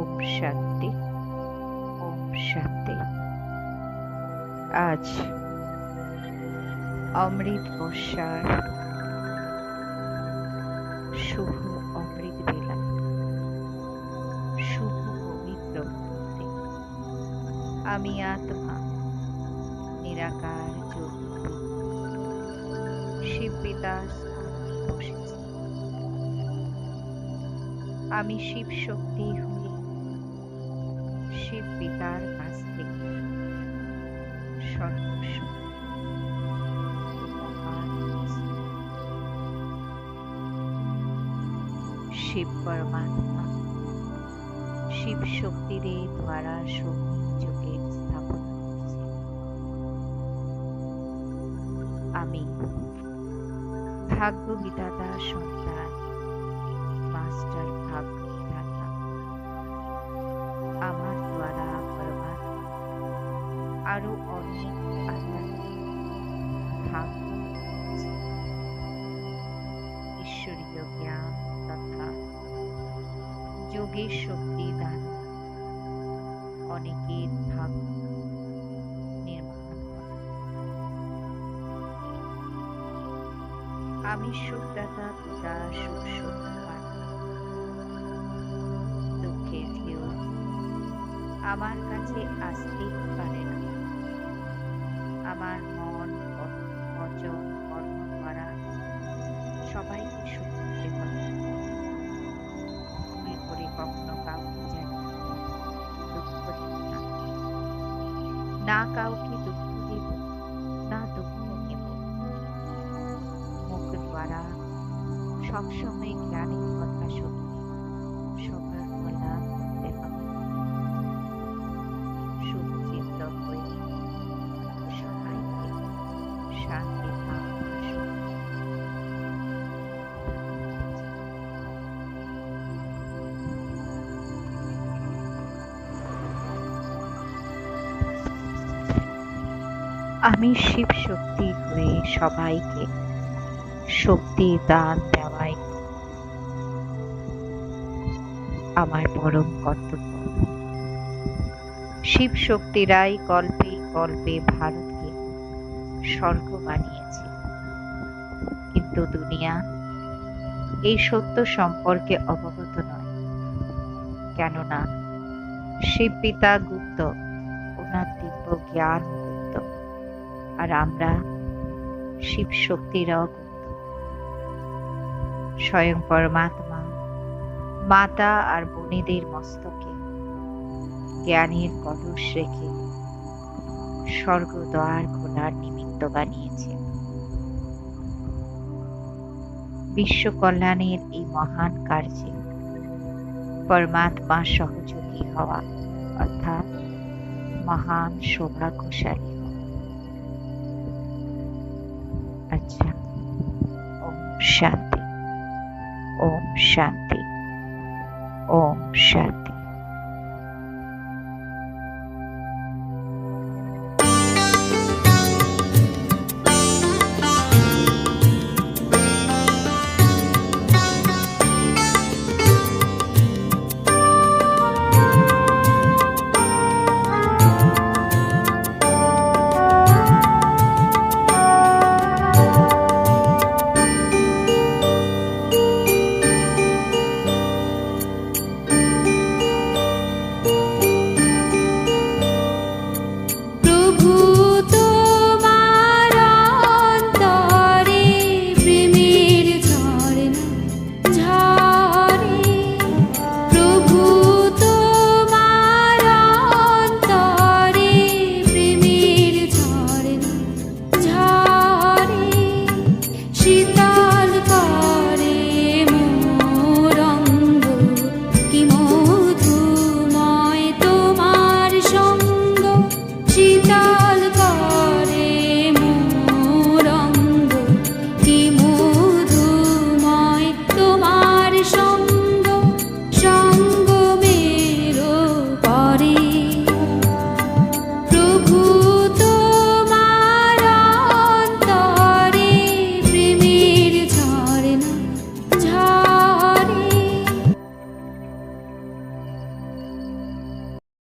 ওম শান্তি ওম শান্তি। আজ অমৃত বর্ষার শুভ অমৃত বেলা, শুভ পবিত্র আমি আত্মা, নিরাকার যোগী শিব বসেছি। আমি শিব শক্তি হয়ে শিব পিতার কাছ থেকে। সর্বস্ব। শিব পরমাত্মা। শিব শক্তির দ্বারা শক্তি স্থাপন আমি ভাগ্য বিধাতা সন্তান মাস্টার ভাগ্য। আরও অনেক আধ্যাত্মিক ঈশ্বরীয় জ্ঞান তথা যোগের শক্তি দান অনেকের ভাগ নির্মাণ আমি সুখদাতা, পিতা, সুখ সন্তান। দুঃখের ঢেউ আমার কাছে আসতেই পারে আমার মন বচন কর্ম দ্বারা সবাইকে সুখ ভুল করে কখনো কাউকে জানি দুঃখ না কাউকে দুঃখ দেব, না দুঃখ নেব। মুখ দ্বারা সবসময় জ্ঞানের কথা শুনি। আমি শিব শক্তি হয়ে সবাইকে শক্তি দান দেওয়াই আমার পরম কর্তব্য। শিব শক্তিরাই কল্পে কল্পে ভারতকে স্বর্গ বানিয়েছে। কিন্তু দুনিয়া এই সত্য সম্পর্কে অবগত নয়। কেননা শিব পিতা গুপ্ত ওনার দিব্য জ্ঞান আর আমরা শিব শক্তির স্বয়ং পরমাত্মা, মাতা আর বোনেদের মস্তকে, জ্ঞানের কলস রেখে স্বর্গদ্বার খোলার নিমিত্ত বানিয়েছে। বিশ্ব কল্যাণের এই মহান কার্যে পরমাত্মা সহযোগী হওয়া অর্থাৎ মহান সৌভাগ্যশালী হওয়া আচ্ছা ওম শান্তি ওম শান্তি ওম শান্তি te